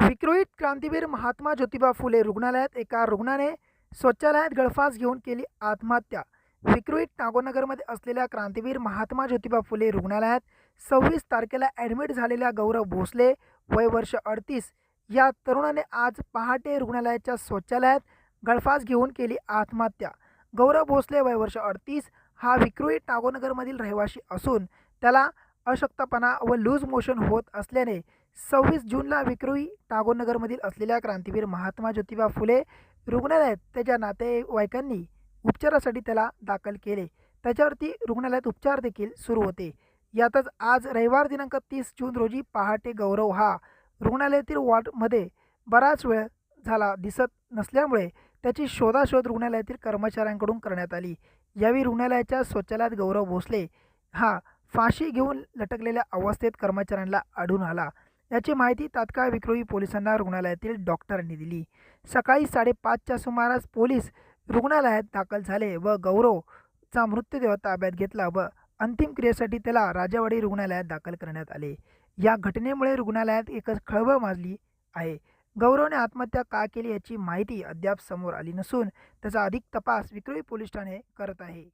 विक्रोहित क्रांतीवीर महात्मा ज्योतिबा फुले रुग्णालयात एका रुग्णाने शौचालयात गळफास घेऊन केली आत्महत्या. विक्रोहित नागोनगरमध्ये असलेल्या क्रांतीवीर महात्मा ज्योतिबा फुले रुग्णालयात सव्वीस तारखेला ॲडमिट झालेल्या गौरव भोसले वय वर्ष अडतीस या तरुणाने आज पहाटे रुग्णालयाच्या शौचालयात गळफास घेऊन केली आत्महत्या. गौरव भोसले वय वर्ष अडतीस हा विक्रोहित नागोनगरमधील रहिवासी असून त्याला अशक्तपणा व लूज मोशन होत असल्याने सव्वीस जूनला विक्रोई टागोरनगरमधील असलेल्या क्रांतीवीर महात्मा ज्योतिबा फुले रुग्णालयात त्याच्या नातेवाईकांनी उपचारासाठी त्याला दाखल केले. त्याच्यावरती रुग्णालयात उपचार देखील सुरू होते. यातच आज रविवार दिनांक तीस जून रोजी पहाटे गौरव हा रुग्णालयातील वॉर्डमध्ये बराच वेळ झाला दिसत नसल्यामुळे त्याची शोधाशोध रुग्णालयातील कर्मचाऱ्यांकडून करण्यात आली. यावेळी रुग्णालयाच्या शौचालयात गौरव भोसले हा फाशी घेऊन लटकलेल्या अवस्थेत कर्मचाऱ्यांना आढळून आला. याची माहिती तात्काळ विक्रोळी पोलिसांना रुग्णालयातील डॉक्टरांनी दिली. सकाळी साडेपाचच्या सुमारास पोलीस रुग्णालयात दाखल झाले व गौरवचा मृतदेह ताब्यात घेतला व अंतिम क्रियेसाठी त्याला राजावाडी रुग्णालयात दाखल करण्यात आले. या घटनेमुळे रुग्णालयात एकच खळबळ माजली आहे. गौरवने आत्महत्या का केली याची माहिती अद्याप समोर आली नसून त्याचा अधिक तपास विक्रोळी पोलीस ठाणे करत आहे.